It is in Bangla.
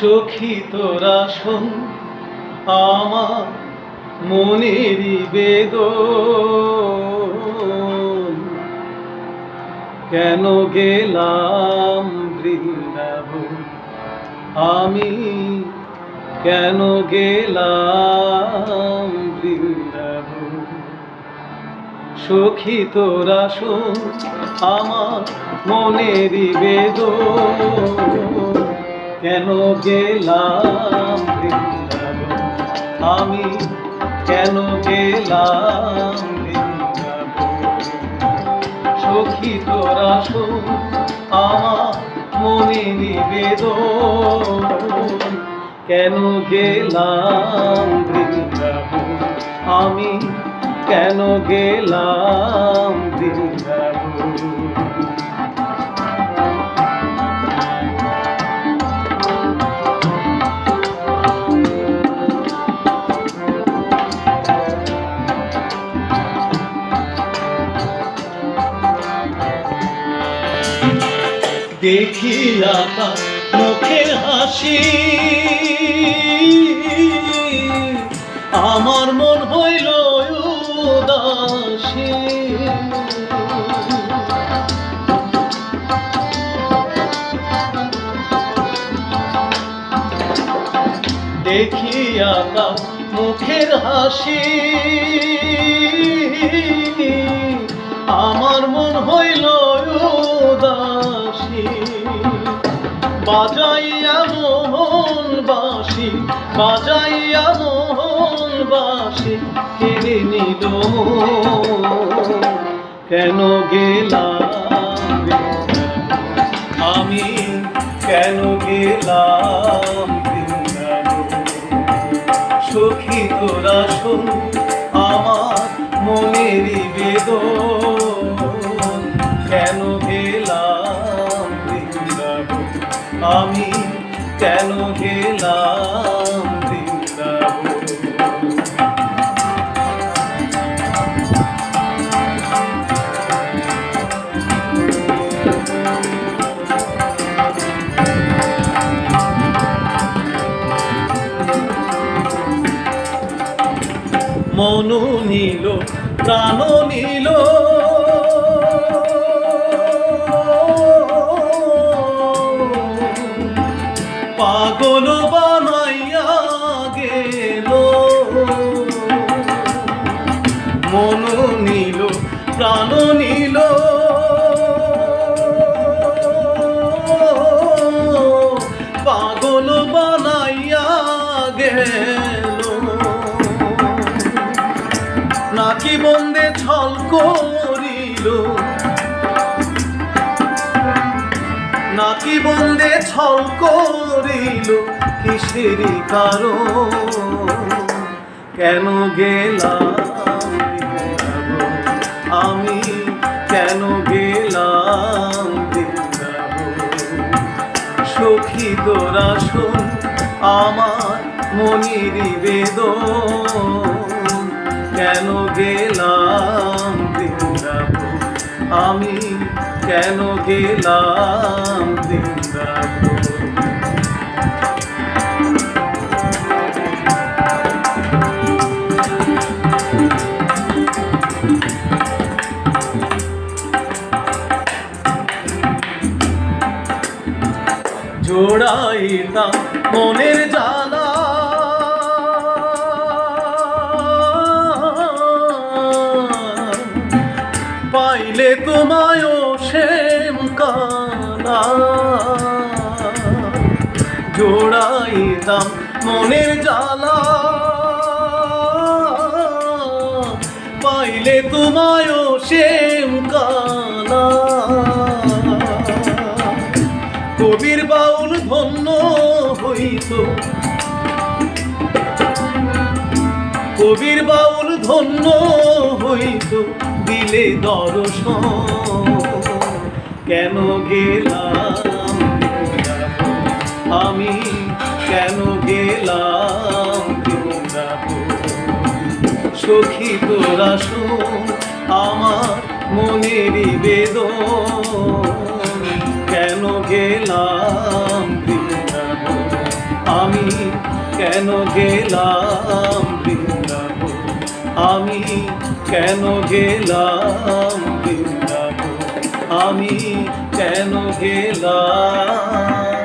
সখী তোরা শোন, আমার মনেরই বেদ কেন গেলাম বৃন্দাবন? আমি কেন গেলাম বৃন্দাবন? সখী তোরা শোন, আমার মনেরই বেদন। কেন গেলাম আমি কেন গেলাম সখী তোরা আমার মনে নিবেদন। কেন গেলাম আমি কেন গেলাম বৃন্দাবন? দেখিয়া তার মুখের হাসি। আমার মন হইল উদাসী। দেখিয়া তার মুখের হাসি। আমার মন হইল বাজাইয়া মোহন বাসি বাজাইয়া মোহন বাসি কেড়ে নিল কেন গেলাম? আমি কেন গেলাম? সখী তোরা শোন আমার মনেরই বেদন কেন গেলাম আমি কেন গেলাম মনু নিল প্রাণ নিল। মনু নিল, প্রাণ নিল। পাগল বানাইয়া গেল। নাকি বন্দে ছল করিল। নাকি বন্দে ছল করিল কিসেরই কারণ? কেন গেলাম আমার মনি বেদন। কেন গেলাম বৃন্দাবন? আমি কেন গেলাম বৃন্দাবন জোড়াইতাম মনের জ্বালা। পাইলে তোমায় শ্যাম কালা। জোড়াইতাম মনের জ্বালা। পাইলে তোমায় শ্যাম কালা। কবির বাউল ধন্য হইত দিলে দর্শন। কেন গেলাম আমি কেন গেলাম? সখী তোরা আমার মনেরই বেদন। কেন গেলাম আমি কেন গেলাম আমি কেন গেলাম আমি কেন গেলাম